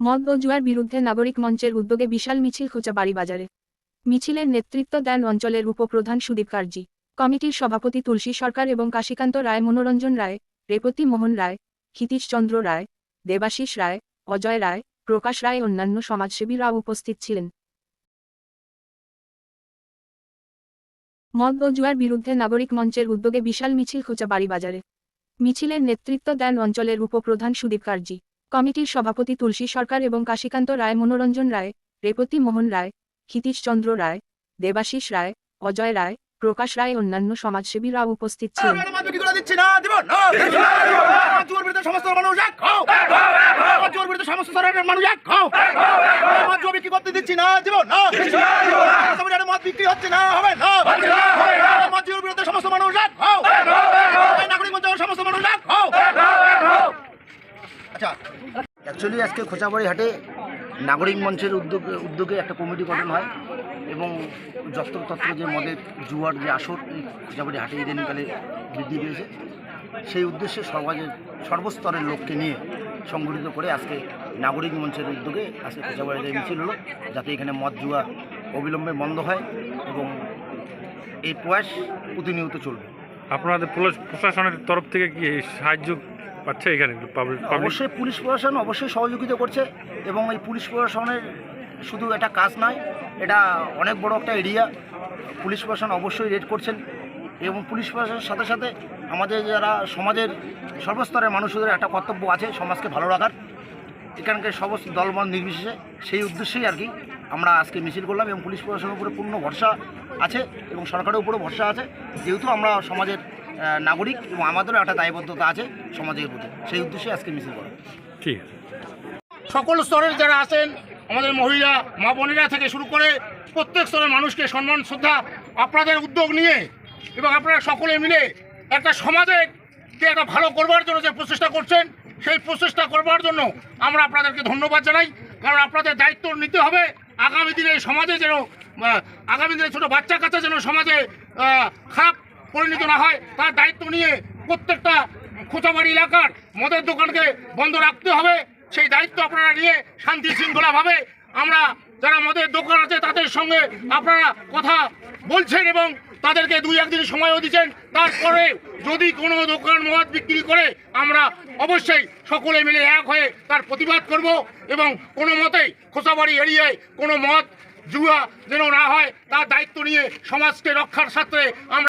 মদ ও জুয়ার বিরুদ্ধে নাগরিক মঞ্চের উদ্যোগে বিশাল মিছিল খোঁচাবাড়ি বাজারে মিছিলের নেতৃত্ব দেন অঞ্চলের উপপ্রধান সুদীপ কার্জি। কমিটির সভাপতি তুলসী সরকার এবং কাশীকান্ত রায়, মনোরঞ্জন রায় রেপতি মোহন রায়, ক্ষিতীশ চন্দ্র রায়, দেবাশিস রায়, অজয় রায়, প্রকাশ রায়, অন্যান্য সমাজসেবীরাও উপস্থিত ছিলেন। মদ ও জুয়ার বিরুদ্ধে নাগরিক মঞ্চের উদ্যোগে বিশাল মিছিল খোঁচাবাড়ি বাজারে মিছিলের নেতৃত্ব দেন অঞ্চলের উপপ্রধান সুদীপ কার্জি। কমিটির সভাপতি তুলসী সরকার এবং কাশীকান্ত রায় মনোরঞ্জন রায় রেপতি মোহন রায় ক্ষিতীশ চন্দ্র রায় দেবাশিস রায় অজয় রায় প্রকাশ রায় অন্যান্য সমাজসেবীরা উপস্থিত ছিলেন বিক্রি করে দিচ্ছি না দিব না আমার জোর বিরুদ্ধে সমস্ত মানুষ এক হও আমার জোর বিরুদ্ধে সমস্ত স্তরের মানুষ এক হও আমার জোর বিক্রি করতে দিচ্ছি না দিব না সবাই মাছ বিক্রি হচ্ছে না হবে না আমার জোর বিরুদ্ধে সমস্ত মানুষ এক হও নাগরিক মঞ্চ সমস্ত মানুষ এক হও আচ্ছা অ্যাকচুয়ালি আজকে খোঁচাবাড়ি হাটে নাগরিক মঞ্চের উদ্যোগে উদ্যোগে একটা কমিটি গঠন হয় এবং যত্রতত্র যে মদের জুয়ার যে আসর এই খোঁচাবাড়ি হাটে ইদানিংকালে বৃদ্ধি পেয়েছে, সেই উদ্দেশ্যে সমাজের সর্বস্তরের লোককে নিয়ে সংগঠিত করে আজকে নাগরিক মঞ্চের উদ্যোগে আজকে খোঁচাবাড়িতে মিছিল হলো, যাতে এখানে মদ জুয়া অবিলম্বে বন্ধ হয় এবং এই প্রয়াস প্রতিনিয়ত চলবে। আপনাদের প্রশাসনের তরফ থেকে কি সাহায্য পাচ্ছে এখানে অবশ্যই পুলিশ প্রশাসন অবশ্যই সহযোগিতা করছে এবং এই পুলিশ প্রশাসনের শুধু এটা কাজ নয়, এটা অনেক বড় একটা এরিয়া। পুলিশ প্রশাসন অবশ্যই রেড করছেন এবং পুলিশ প্রশাসনের সাথে সাথে আমাদের যারা সমাজের সর্বস্তরের মানুষদের একটা কর্তব্য আছে সমাজকে ভালো রাখার। এখানকার সমস্ত দলমত নির্বিশেষে সেই উদ্দেশ্যেই আর কি আমরা আজকে মিছিল করলাম এবং পুলিশ প্রশাসনের উপরে পূর্ণ ভরসা আছে এবং সরকারের উপরেও ভরসা আছে। যেহেতু আমরা সমাজের নাগরিক এবং আমাদেরও একটা দায়বদ্ধতা আছে সমাজের প্রতি। সেই উদ্দেশ্যে আজকে মিছিল করা। ঠিক আছে। সকল স্তরের যারা আছেন আমাদের মহিলা মা বোনেরা থেকে শুরু করে প্রত্যেক স্তরের মানুষকে সম্মান শ্রদ্ধা আপনাদের উদ্যোগ নিয়ে এবং আপনারা সকলে মিলে একটা সমাজে যে একটা ভালো করবার জন্য যে প্রচেষ্টা করছেন সেই প্রচেষ্টা করবার জন্য আমরা আপনাদেরকে ধন্যবাদ জানাই। কারণ আপনাদের দায়িত্ব নিতে হবে। আগামী দিনে সমাজে যেন আগামী দিনে ছোটো বাচ্চা কাচ্চা যেন সমাজে খারাপ পরিণত না হয়, তার দায়িত্ব নিয়ে প্রত্যেকটা খোঁচাবাড়ি এলাকার মদের দোকানকে বন্ধ রাখতে হবে। সেই দায়িত্ব আপনারা নিয়ে শান্তি শৃঙ্খলাভাবে আমরা যারা মদের দোকান আছে, তাদের সঙ্গে আপনারা কথা বলছেন এবং তাদেরকে দুই একদিন সময়ও দিচ্ছেন। তারপরে যদি কোনো দোকান মদ বিক্রি করে, আমরা অবশ্যই সকলে মিলে এক হয়ে তার প্রতিবাদ করব এবং কোনো মতেই খোসাবাড়ি এরিয়ায় কোনো মদ জুয়া যেন না হয়, তার দায়িত্ব নিয়ে সমাজকে রক্ষার সাথে আমরা